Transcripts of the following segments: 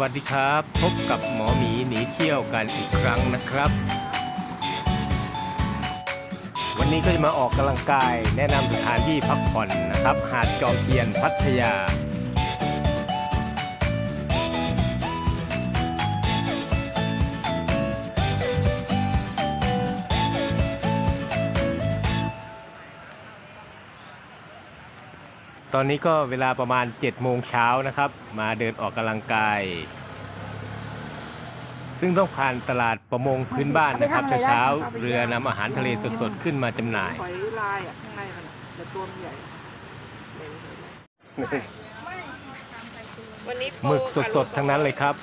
วัสดีครับ พบกับหมอหมีหนีเที่ยวกันอีกครั้งนะครับ วันนี้ก็จะมาออกกำลังกายแนะนำสถานที่พักผ่อนนะครับ หาดจอมเทียนพัทยา ตอนนี้ก็เวลาประมาณ7โมงเช้านะครับ มาเดินออกกำลังกาย ซึ่งต้องผ่านตลาดประมงพื้นบ้านนะครับ เช้าๆเรือนำอาหารทะเลสดๆขึ้นมาจำหน่าย หอยลายอะข้างในมันอะแต่ตัวมันใหญ่วันนี้หมึกสดๆ ทั้งนั้นเลยครับ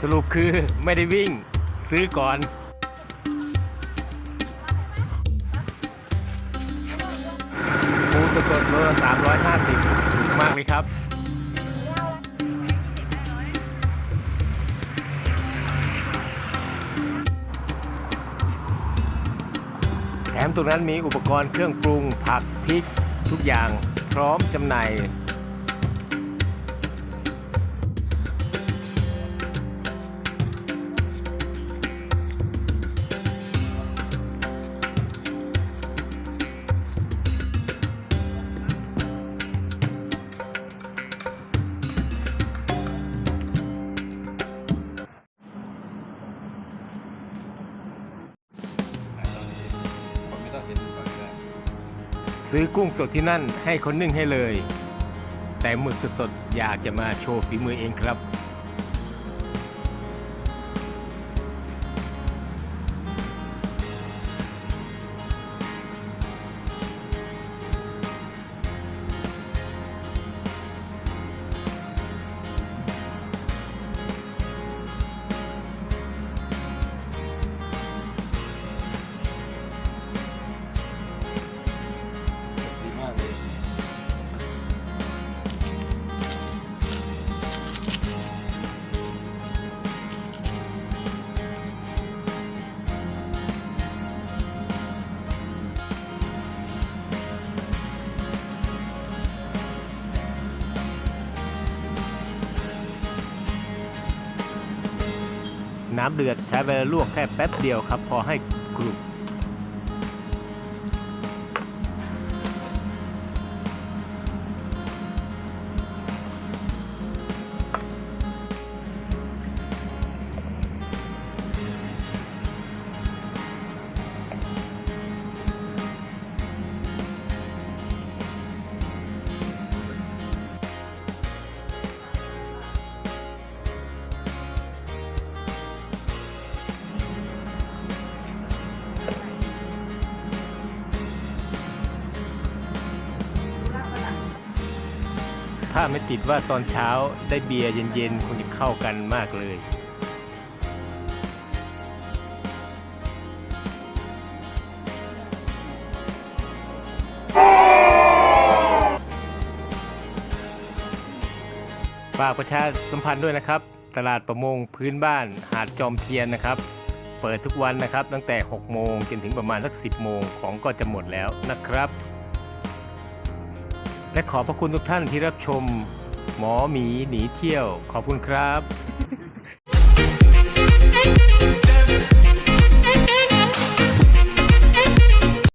สรุปคือไม่ได้วิ่ง ซื้อก่อน หมูสดๆโลละ350ถูกมากเลยครับแถมตรงนั้นมีอุปกรณ์เครื่องปรุงผักพริก ทุกอย่างพร้อมจำหน่าย ซื้อกุ้งสดที่นั่นให้คนนึ่งให้เลย แต่หมึกสดๆอยากจะมาโชว์ฝีมือเองครับ น้ำเดือดใช้เวลาลวกแค่แป๊บเดียวครับ พอให้กรุบ ถ้าไม่ติดว่าตอนเช้าได้เบียร์เย็นๆคงจะเข้ากันมากเลย ฝากประชาสัมพันธ์ด้วยนะครับ ตลาดประมงพื้นบ้านหาดจอมเทียนนะครับ เปิดทุกวันนะครับ ตั้งแต่ 6 โมงจนถึงประมาณสัก 10 โมงของก็จะหมดแล้วนะครับ และขอพระคุณทุกท่านที่รับชม หมอหมีหนีเที่ยว ขอบคุณครับ